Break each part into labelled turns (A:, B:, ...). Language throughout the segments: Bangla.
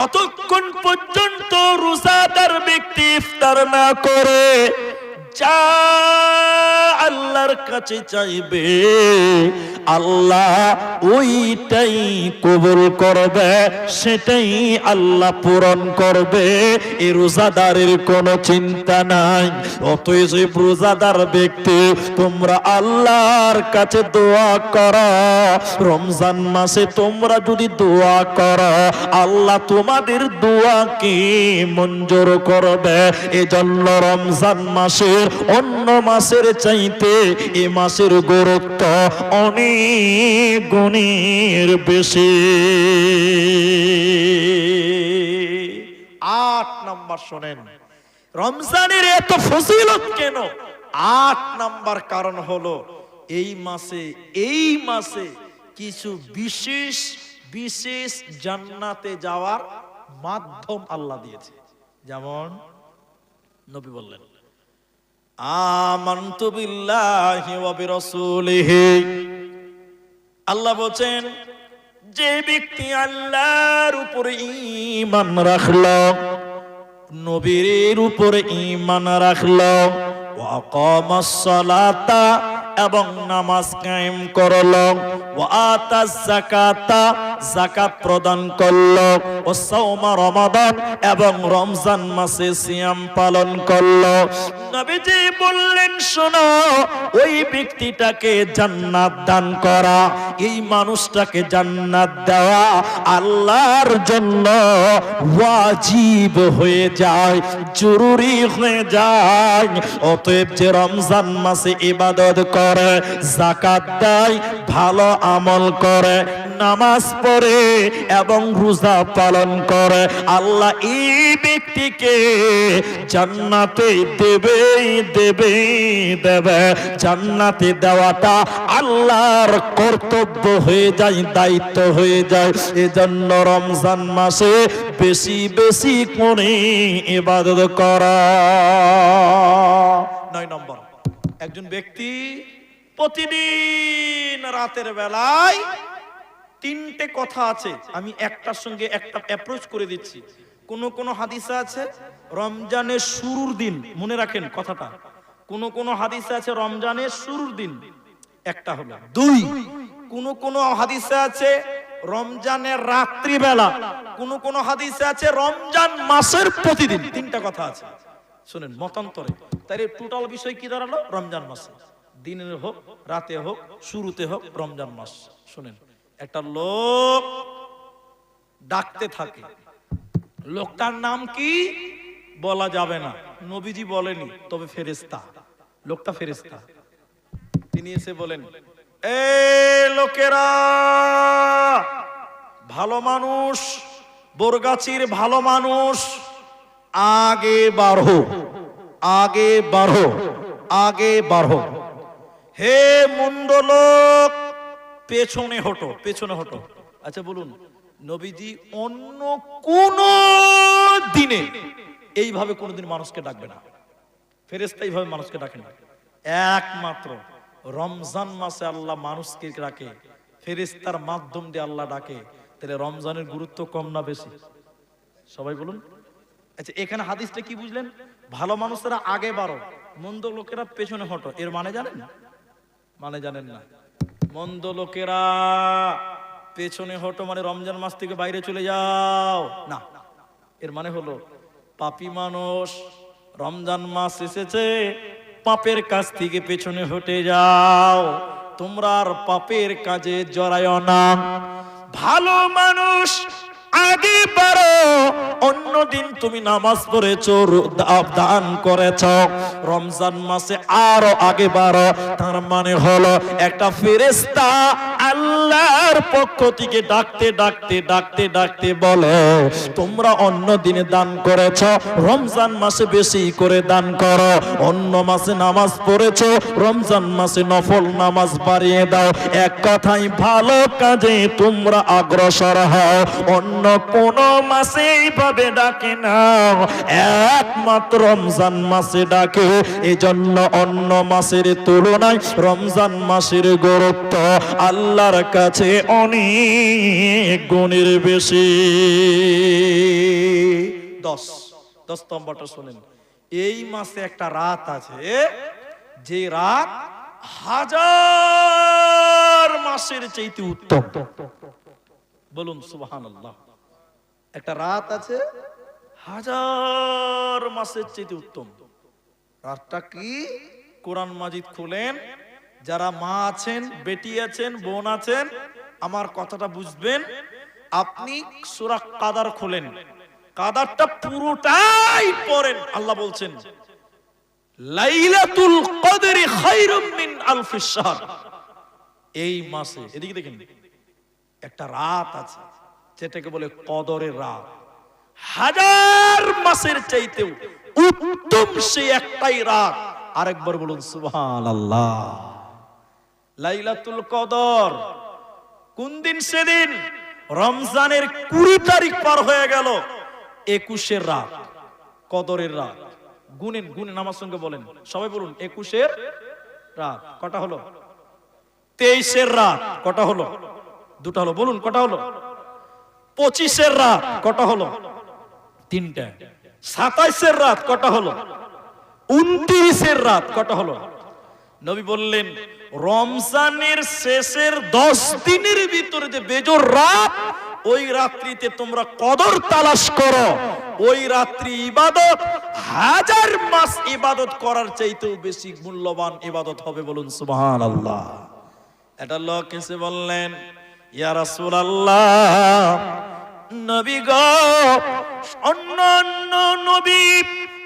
A: ততক্ষণ পর্যন্ত রোজাদার ব্যক্তি ইফতার না করে যা আল্লাহর কাছে চাইবে, আল্লাহ ওইটাই কবুল করবে, সেটাই আল্লাহ পূরণ করবে। এই রোজাদারের কোনো চিন্তা নাই। অতএব এই রোজাদার ব্যক্তি, তোমরা আল্লাহর কাছে দোয়া করো। রমজান মাসে তোমরা যদি দোয়া করো, আল্লাহ তোমাদের দোয়া দোয়াকে মঞ্জুর করবে। এজন্য রমজান মাসের অন্য মাসের চাইতে এ মাসের গুরুত্ব অনেক গুণের বেশি। আট নাম্বার শোনেন, রমজানের এত ফজিলত কেন? আট নাম্বার কারণ হলো, এই মাসে এই মাসে কিছু বিশেষ বিশেষ জান্নাতে যাওয়ার মাধ্যম আল্লাহ দিয়েছে। যেমন নবী বললেন আমানতু বিল্লাহি ওয়া বিরাসূলিহি। আল্লাহ বলেন যে ব্যক্তি আল্লাহর উপরে ঈমান রাখল, নবীর উপরে ঈমান রাখল, ওয়া আকামাস সালাতা এবং নামাজ কায়েম করল, ওয়া আতাজ যাকাতা যাকাত প্রদান করল ও সাওমা রমাদান এবং রমজান মাসে সিয়াম পালন করল। নবীজি বললেন, শোনো, ওই ব্যক্তিটাকে জান্নাত দান করা, এই মানুষটাকে জান্নাত দেওয়া আল্লাহর জন্য ওয়াজিব হয়ে যায়, জরুরি হয়ে যায়। অতএব যে রমজান মাসে ইবাদত করে, জাকাত দেয়, ভালো আমল করে নামাজ পড়ে এবং রোজা পালন করে। আল্লাহ এই ব্যক্তিকে জান্নাতে দেবে দেবে দেবে। জান্নাতে দেওয়াটা আল্লাহর কর্তব্য হয়ে যায়, দায়িত্ব হয়ে যায়। এজন্য রমজান মাসে বেশি বেশি করে ইবাদত করা। নয় নম্বর, একজন ব্যক্তি প্রতিদিন রাতের বেলায় তিনটে কথা আছে, আমি একটার সঙ্গে একটা অ্যাপ্রোচ করে দিচ্ছি। কোন কোন হাদিসে আছে, রমজানের শুরুর দিন, মনে রাখেন কথাটা। কোন কোন হাদিসে আছে, রমজানের শুরুর দিন, একটা হলো। দুই, কোন কোন হাদিসে আছে, রমজানের রাত্রিবেলা। কোন কোন হাদিসে আছে, রমজান মাসের প্রতিদিন, তিনটা কথা আছে। শুনেন, মতান্তরে। তাই টোটাল বিষয় কি দাঁড়াল? রমজান মাসে। দিনের হোক, রাতে হোক, শুরুতে হোক, রমজান মাস। শুনেন। একটা লোক ডাকতে থাকে। লোকটার নাম কি? বলা যাবে না। নবীজি বলেনি, তবে ফেরেস্তা লোকটা ফেরেস্তা তিনি এসে বলেন এ লোকেরা, ভালো মানুষ, বোরগাছির ভালো মানুষ, আগে বাড়ো আগে বাড়ো আগে বাড়ো। হে মন্দ লোক পেছনে হটো পেছনে হটো। আচ্ছা বলুন, নবীজি অন্য কোন দিনে এইভাবে কোনোদিন মানুষকে ডাকবে না। ফেরেস্তা এইভাবে মানুষকে ডাকে না। একমাত্র রমজান মাসে আল্লাহ মানুষকে ডাকে ফেরেস্তার মাধ্যম দিয়ে আল্লাহ ডাকে। তাহলে রমজানের গুরুত্ব কম না বেশি? সবাই বলুন। আচ্ছা এখানে হাদিসটা কি বুঝলেন? ভালো মানুষেরা আগে বাড়ো, মন্দ লোকেরা পেছনে হটো। এর মানে জানেন? মানে জানেন না। মন্দ লোকেরা, পেছনে হটো মানে রমজান মাস থেকে বাইরে চলে যাও। না, এর মানে হলো, পাপি মানুষ রমজান মাস এসেছে, পাপের কাছ থেকে পেছনে হটে যাও। তোমরা আর পাপের কাজে জড়ায় না। ভালো মানুষ আগে পারো, অন্যদিন তুমি নামাজ পড়েছো দান করেছ। রমজান মাসে আরও আগে বারো তার মানে হলো একটা ফেরেস্তা আল্লাহর পক্ষ থেকে ডাকতে ডাকতে ডাকতে ডাকতে বলে, তোমরা অন্য দিনে দান করেছ, রমজান মাসে বেশি করে দান করো। অন্য মাসে নামাজ পড়েছ, রমজান মাসে নফল নামাজ বাড়িয়ে দাও। এক কথাই ভালো কাজে তোমরা অগ্রসর হও। অন্য কোন মাসে এইভাবে ডাকে না। একমাত্র রমজান মাসে ডাকে। এজন্য অন্য মাসের তুলনায় রমজান মাসের গুরুত্ব আল্লাহর কাছে অনেক গুণের বেশি। দশ দশ নম্বরটা শোনেন। এই মাসে একটা রাত আছে, যে রাত হাজার মাসের চাইতে উত্তম। বলুন সুবহান একটা রাত আছে, হাজার মাসের চাইতে উত্তম। রাতটা কি? কোরআন মাজিদ খুলেন যারা মা আছেন, বেটি আছেন, বোন আছেন, আমার কথাটা বুঝবেন। আপনি সূরা কাদার খোলেন। কাদারটা পুরোটাই পড়েন, আল্লাহ বলছেন, লাইলাতুল কদরি খায়রুম মিন আলফিশ শাহর। এই মাসে, এদিকে দেখেন, একটা রাত আছে, যেটাকে বলে কদরের রাত। হাজার মাসের চাইতেও উত্তম সে একটাই রাত। আরেকবার বলুন সুবহান আল্লাহ লাইলাতুল কদর। কোন দিন সেদিন? রমজানের কুড়ি তারিখ পার হয়ে গেল। একুশের রাত। কদরের রাত। গুনেন গুনেন আমার সঙ্গে বলেন। সবাই বলুন, একুশের রাত। কটা হলো? তেইশের রাত। কটা হলো? দুটা হলো। বলুন, কটা হলো? পঁচিশের রাত। কটা হলো? তিনটা। সাতাইশের রাত কটা হলো? উনত্রিশের রাত কটা হলো? নবী বললেন, রমজানের শেষের দশ দিনের ভিতরে যে বেজোর রাত, ওই রাত্রিতে তোমরা কদর তালাশ করো। ওই রাত্রি ইবাদত, হাজার মাস ইবাদত করার চাইতেও বেশি মূল্যবান ইবাদত হবে বলুন সুবহান আল্লাহ এটা লোক এসে বললেন, ইয়া রাসূলুল্লাহ, নবী গো অন্য অন্য নবী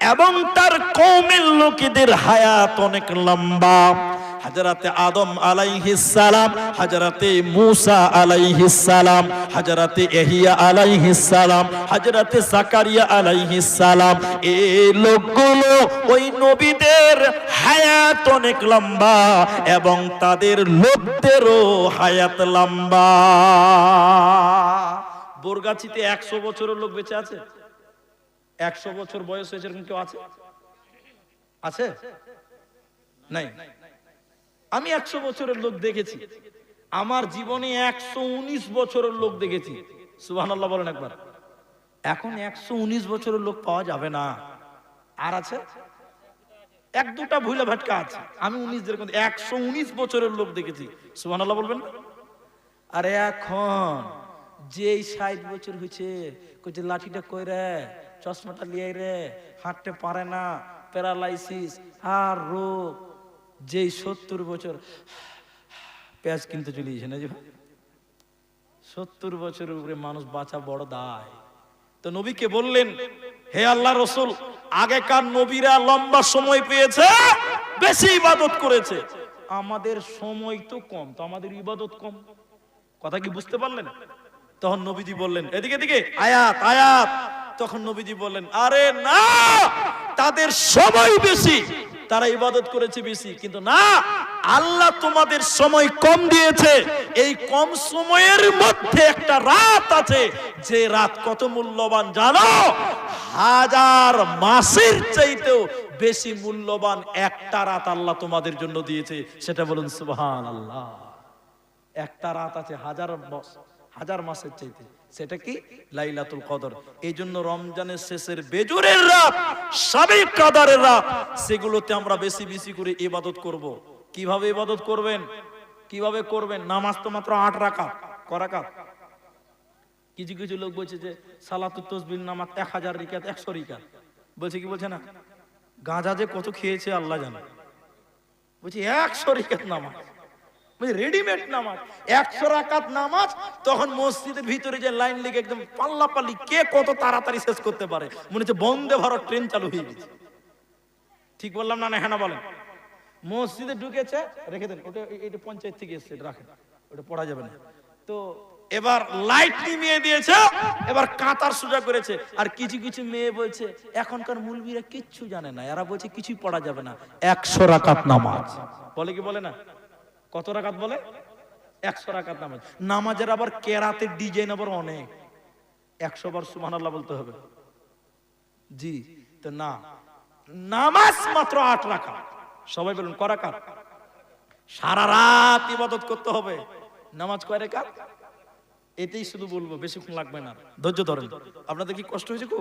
A: এবং তার কৌমের লোকেদের হায়াত অনেক লম্বা। হাজারাতে আদম সালাম হাজরাতে মুসা সালাম হাজরাতে এহিয়া সালাম হাজরাতে আলাইহিস সালাম এই লোকগুলো ওই নবীদের হায়াত অনেক লম্বা এবং তাদের লোকদেরও হায়াত লম্বা। বোরগাছিতে একশো বছরের লোক বেঁচে আছে? একশো বছর বয়স হয়েছে এরকম কেউ আছে? আছে? নাই। আমি একশো বছরের লোক দেখেছি। আমার জীবনে একশো উনিশ বছরের লোক দেখেছি। সুহান আল্লাহ বলেন একবার। এখন একশো উনিশ বছরের লোক পাওয়া যাবে না। আর আছে? এক দুটা ভুলে ভাটকা আছে। আমি উনিশ যেরকম, একশো উনিশ বছরের লোক দেখেছি। সুহান আল্লাহ বলবেন? আরে এখন যেই ষাট বছর হয়েছে, কইছে লাঠিটা কই রে চশমাটা লিয়ে রে, হাঁটতে পারে না, প্যারালাইসিস, আর রোগ, যেই সত্তর বছর। পেঁয়াজ কিনতে চলে গেছে না যে? সত্তর বছরের উপরে মানুষ বাঁচা বড় দায়। তো নবীকে বললেন, হে আল্লাহ রসুল, আগেকার নবীরা লম্বা সময় পেয়েছে, বেশি ইবাদত করেছে। আমাদের সময় তো কম, তো আমাদের ইবাদত কম। কথা কি বুঝতে পারলেন? তখন নবীজি বললেন, এদিকে এদিকে, আয়াত আয়াত। তখন নবীজি বললেন, আরে না, তাদের সময় বেশি। তারা ইবাদত করেছে বেশি, কিন্তু না, আল্লাহ তোমাদের সময় কম দিয়েছে। এই কম সময়ের মধ্যে একটা রাত আছে, যে রাত কত মূল্যবান জানো? হাজার মাসের চাইতেও বেশি মূল্যবান একটা রাত আল্লাহ তোমাদের জন্য দিয়েছে। সেটা বলুন সুবহান আল্লাহ একটা রাত আছে হাজার হাজার মাসের চাইতে। সেটা কি? লাইলাতুল কদর। এই জন্য রমজানের শেষের বেজুরের রাত সাবে কাদারের রাত, সেগুলোতে আমরা বেশি বেশি করে ইবাদত করব। কীভাবে ইবাদত করবেন? কীভাবে করবেন? নামাজ তো মাত্র আট রাকাত। করাকাত কিছু কিছু লোক বলছে যে, সালাতুত তসবির নামাজ এক হাজার রিকাত, একশো রিকাত। বলছে কি বলছে না? গাঁজা যে কত খেয়েছে আল্লাহ জানে। বলছি একশো রিকাত নামাজ। রেডিমেড নামাজ। একশো রাকাত নামাজ, তখন মসজিদের ভিতরে যে লাইন লেগে একদম পাল্লা পাল্লি কে কত তাড়াতাড়ি শেষ করতে পারে, মনে হচ্ছে বন্দে ভারত ট্রেন চালু হয়ে গেছে। ঠিক বললাম না না হ্যাঁ বলেন। মসজিদে ঢুকেছে, রেখে দেন, ওটা এটা পঞ্চায়েত থেকে এসছে রাখেন, ওটা পড়া যাবে না। তো এবার লাইট নিমিয়ে দিয়েছে, এবার কাতার সোজা করেছে, আর কিছু কিছু মেয়ে বলছে, এখনকার মুলবিরা কিচ্ছু জানে না, এরা বলছে কিছুই পড়া যাবে না, একশো রাকাত নামাজ। বলে কি বলে না? কত রাকাত বলে? একশো রাকাত নামাজ। নামাজের আবার কেরাতের ডিজাইন আবার অনেক। একশো বার সুমান আল্লাহ বলতে হবে। জি, তো না। নামাজ মাত্র আট রাকাত। সবাই বলুন করাকাত সারা রাত ইবাদত করতে হবে। নামাজ কয় রেখাত এটাই শুধু বলব, বেশিক্ষণ লাগবে না। ধৈর্য ধরেন। আপনাদের কি কষ্ট হয়েছে খুব?